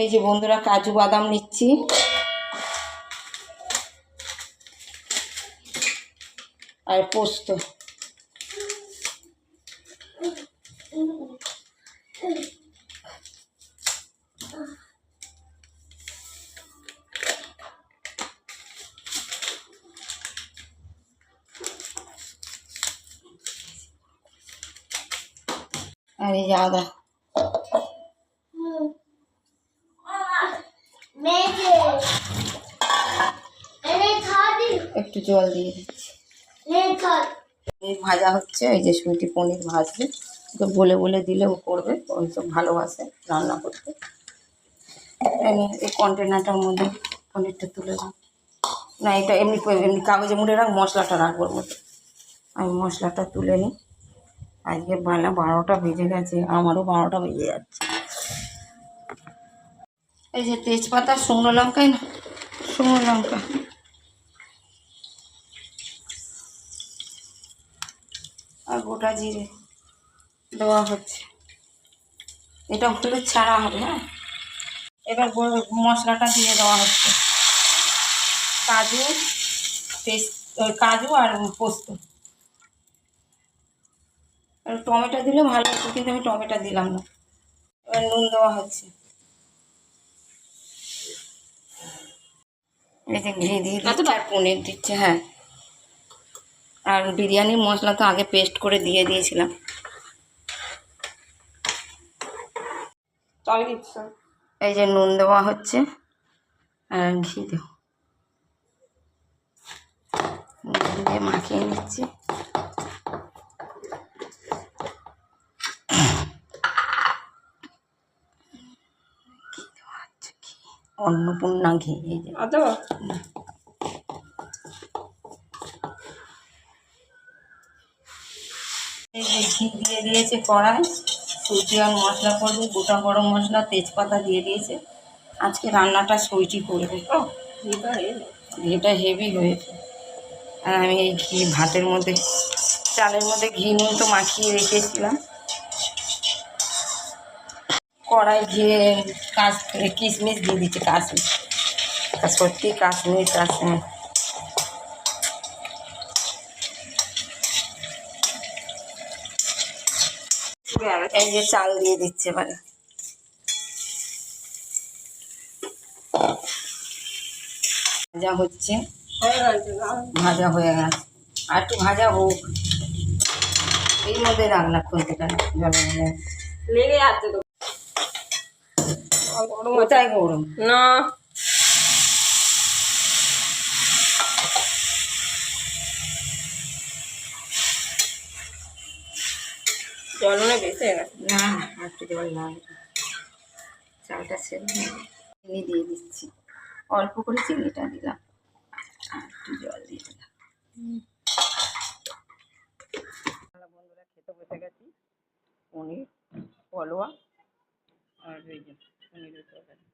এই যে বন্ধুরা কাজু বাদাম নিচ্ছি। আর পোস্ত। আর এই আদা। একটু জল দিয়ে দিচ্ছি। পনির ভাজা হচ্ছে, এই যে সুইটি পনির ভাজবে ওকে বলে বলে দিলে ও করবে ওই সব ভালোবাসে রান্না করতে। এই কন্টেনারটার মধ্যে পনিরটা তুলে দাও। না, এটা এমনি এমনি কাগজে মুড়ে রাখ, মশলাটা রাখব মধ্যে। আমি মশলাটা তুলে নিই। আজকে বেলা বারোটা বেজে গেছে, আমারও বারোটা বেজে যাচ্ছে। এই যে তেজপাতা, শুকনো লঙ্কাই না, শুকনো লঙ্কা। আর গোটা জিরে দেওয়া হচ্ছে। এটা হলুদ ছাড়া হবে হ্যাঁ? এবার মশলাটা দিয়ে দেওয়া হচ্ছে। কাজু কাজু আর পোস্ত। টমেটো দিলে ভালো হতো, কিন্তু আমি টমেটো দিলাম না। এবার নুন দেওয়া হচ্ছে। এই যে ঘি দিয়ে দিচ্ছে আর পনির দিচ্ছে হ্যাঁ। আর বিরিয়ানির মশলা তো আগে পেস্ট করে দিয়ে দিয়েছিলাম। এই যে নুন দেওয়া হচ্ছে আর ঘি দেওয়া দিয়ে মাখিয়ে নিচ্ছি ঘি দেওয়া হচ্ছে ঘি অন্নপূর্ণা ঘি এই যে। অত এই যে ঘি দিয়ে দিয়েছে কড়াই সুজি আর মশলা করবে গোটা গরম মশলা তেজপাতা দিয়ে দিয়েছে। আজকে রান্নাটা সুইটি করবে। এবারে ঘিটা হেভি হয়েছে আর আমি এই ঘি ভাতের মধ্যে চালের মধ্যে ঘি নুন তো মাখিয়ে রেখেছিলাম। কড়াই ঘিয়ে কাশ কিশমিশ দিয়ে দিচ্ছে কাশমিশ। তা সত্যি কাশ্মীর কাশ্মীর এই যে চাল দিয়ে দিচ্ছে এবারে। ভাজা হচ্ছে। হয়ে গেছে দাও। ভাজা হয়ে গেছে। আর একটু ভাজা হোক। এর মধ্যে রান্না খুলতেটা জলের মধ্যে। লেগে যাচ্ছে তো গরম আছে। কোথায় গরম না। জল মনে বেশি না না একটু জল লাগবে চালটা সেরে চিনি দিয়ে দিচ্ছি। অল্প করে চিনিটা দিলাম। আর একটু জল দিয়ে দিলাম। বন্ধুরা খেতে বসে গেছি। পনির পলোয়া আর এই when it is open.